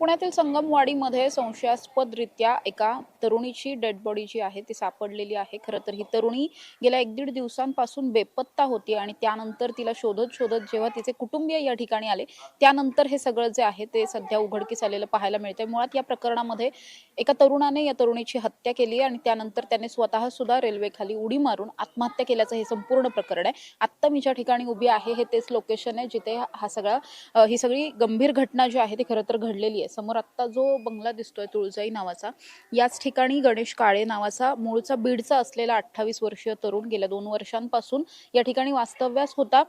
पुण्यातील संगमवाडीमध्ये संशयास्पदरित्या एका तरुणीची डेड बॉडी जी आहे ती सापडलेली आहे. खरं तर ही तरुणी गेल्या एक दीड दिवसांपासून बेपत्ता होती आणि त्यानंतर तिला शोधत शोधत जेव्हा तिचे कुटुंबीय या ठिकाणी आले त्यानंतर हे सगळं जे आहे ते सध्या उघडकीस आलेलं पाहायला मिळते मुळात या प्रकरणामध्ये एका तरुणाने या तरुणीची हत्या केली आणि त्यानंतर त्याने स्वतः सुद्धा रेल्वेखाली उडी मारून आत्महत्या केल्याचं हे संपूर्ण प्रकरण आहे. आत्ता मी ज्या ठिकाणी उभी आहे हे तेच लोकेशन आहे जिथे हा सगळा ही सगळी गंभीर घटना जी आहे ती खरं तर घडलेली आहे. समोर आत्ता जो बंगला दिसतोय तुळजाई नावाचा याच ठिकाणी गणेश काळे नावाचा मूळचा बीडचा असलेला अठ्ठावीस वर्षीय तरुण गेल्या दोन वर्षांपासून या ठिकाणी वास्तव्यास होता.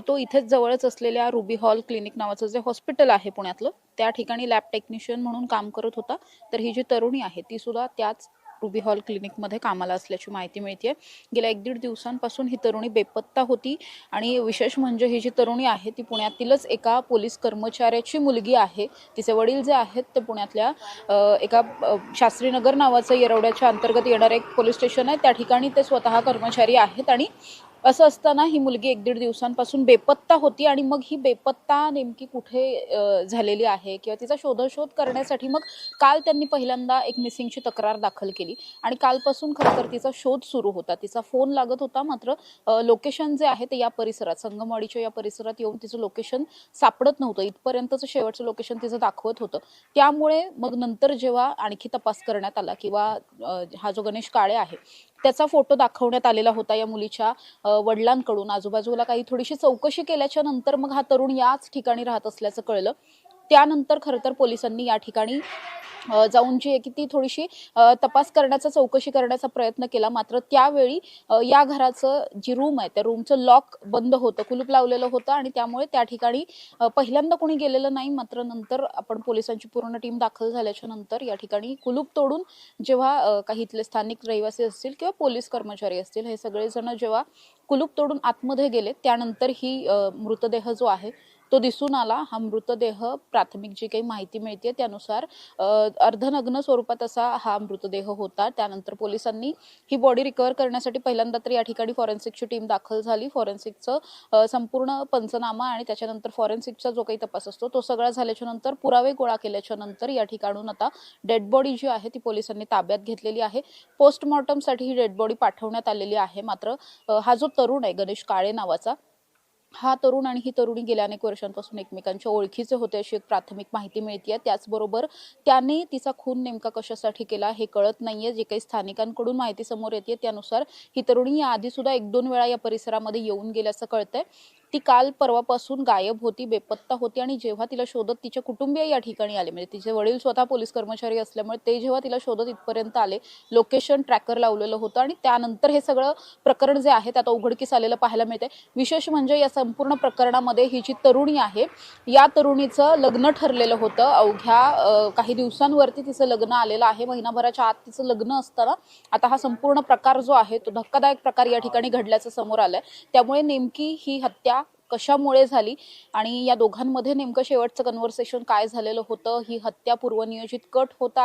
तो इथेच जवळच असलेल्या रुबी हॉल क्लिनिक नावाचं जे हॉस्पिटल आहे पुण्यातलं त्या ठिकाणी लॅब टेक्निशियन म्हणून काम करत होता. तर ही जी तरुणी आहे ती सुद्धा त्याच रुबी हॉल क्लिनिकमध्ये कामाला असल्याची माहिती मिळते गेल्या एक दीड दिवसांपासून ही तरुणी बेपत्ता होती आणि विशेष म्हणजे ही जी तरुणी आहे ती पुण्यातीलच एका पोलीस कर्मचाऱ्याची मुलगी आहे. तिचे वडील जे आहेत ते पुण्यातल्या एका शास्त्रीनगर नावाचं येरवड्याच्या अंतर्गत येणारं एक पोलीस स्टेशन आहे. त्या ठिकाणी ते स्वतः कर्मचारी आहेत आणि असं असताना ही मुलगी एक दीड दिवसांपासून बेपत्ता होती आणि मग ही बेपत्ता नेमकी कुठे झालेली आहे किंवा तिचा शोधशोध करण्यासाठी मग काल त्यांनी पहिल्यांदा एक मिसिंगची तक्रार दाखल केली. आणि कालपासून खरं तर तिचा शोध सुरू होता. तिचा फोन लागत होता मात्र लोकेशन जे आहे ते या परिसरात संगमवाडीच्या या परिसरात येऊन तिचं लोकेशन सापडत नव्हतं. इथपर्यंतचं शेवटचं लोकेशन तिचं दाखवत होतं. त्यामुळे मग नंतर जेव्हा आणखी तपास करण्यात आला किंवा हा जो गणेश काळे आहे त्याचा फोटो दाखवण्यात आलेला होता या मुलीच्या वडिलांकडून. आजूबाजूला काही थोडीशी चौकशी केल्याच्यानंतर मग हा तरुण याच ठिकाणी राहत असल्याचं कळलं. त्यानंतर खरं तर पोलिसांनी या ठिकाणी जाऊन जी आहे की ती थोडीशी तपास करण्याचा चौकशी करण्याचा प्रयत्न केला. मात्र त्यावेळी या घराचं जी रूम आहे त्या रूमचं लॉक बंद होतं कुलूप लावलेलं होतं आणि त्यामुळे त्या ठिकाणी पहिल्यांदा कोणी गेलेलं नाही. मात्र नंतर आपण पोलिसांची पूर्ण टीम दाखल झाल्याच्यानंतर या ठिकाणी कुलूप तोडून जेव्हा काही इथले स्थानिक रहिवासी असतील किंवा पोलीस कर्मचारी असतील हे सगळेजण जेव्हा कुलूप तोडून आतमध्ये गेले त्यानंतर ही मृतदेह जो आहे तो दिसून आला. हा मृतदेह प्राथमिक जी काही माहिती मिळते त्यानुसार अर्धनग्न स्वरूपात असा हा मृतदेह होता. त्यानंतर पोलिसांनी ही बॉडी रिकवर करण्यासाठी पहिल्यांदा तर या ठिकाणी फॉरेन्सिकची टीम दाखल झाली. फॉरेन्सिकचं संपूर्ण पंचनामा आणि त्याच्यानंतर फॉरेन्सिकचा जो काही तपास असतो तो सगळा झाल्याच्यानंतर पुरावे गोळा केल्याच्यानंतर या ठिकाणून आता डेड बॉडी जी आहे ती पोलिसांनी ताब्यात घेतलेली आहे. पोस्टमॉर्टमसाठी ही डेड बॉडी पाठवण्यात आलेली आहे. मात्र हा जो तरुण आहे गणेश काळे नावाचा हा तरुण आणि ही तरुणी गेल्या अनेक वर्षांपासून एकमेकांच्या ओळखीचे होते अशी एक प्राथमिक माहिती मिळते त्याचबरोबर त्याने तिचा खून नेमका कशासाठी केला हे कळत नाहीये. जे काही स्थानिकांकडून माहिती समोर येते त्यानुसार ही तरुणी याआधी सुद्धा एक दोन वेळा या परिसरामध्ये येऊन गेल्याचं कळतंय. ती काल परवापासून गायब होती बेपत्ता होती आणि जेव्हा तिला शोधत तिचे कुटुंबीय या ठिकाणी आले. म्हणजे तिचे वडील स्वतः पोलीस कर्मचारी असल्यामुळे ते जेव्हा तिला शोधत इथपर्यंत आले लोकेशन ट्रॅकर लावलेलं होतं आणि त्यानंतर हे सगळं प्रकरण जे आहे त्यात आता उघडकीस आलेलं पाहायला मिळते विशेष म्हणजे या संपूर्ण प्रकरणामध्ये ही जी तरुणी आहे या तरुणीचं लग्न ठरलेलं होतं. अवघ्या काही दिवसांवरती तिचं लग्न आलेलं आहे. महिनाभराच्या आत तिचं लग्न असताना आता हा संपूर्ण प्रकार जो आहे तो धक्कादायक प्रकार या ठिकाणी घडल्याचं समोर आलंय. त्यामुळे नेमकी ही हत्या कशामुळे झाली आणि या दोघांमध्ये नेमकं शेवटचं कन्व्हर्सेशन काय झालेलं होतं? ही हत्या पूर्वनियोजित कट होता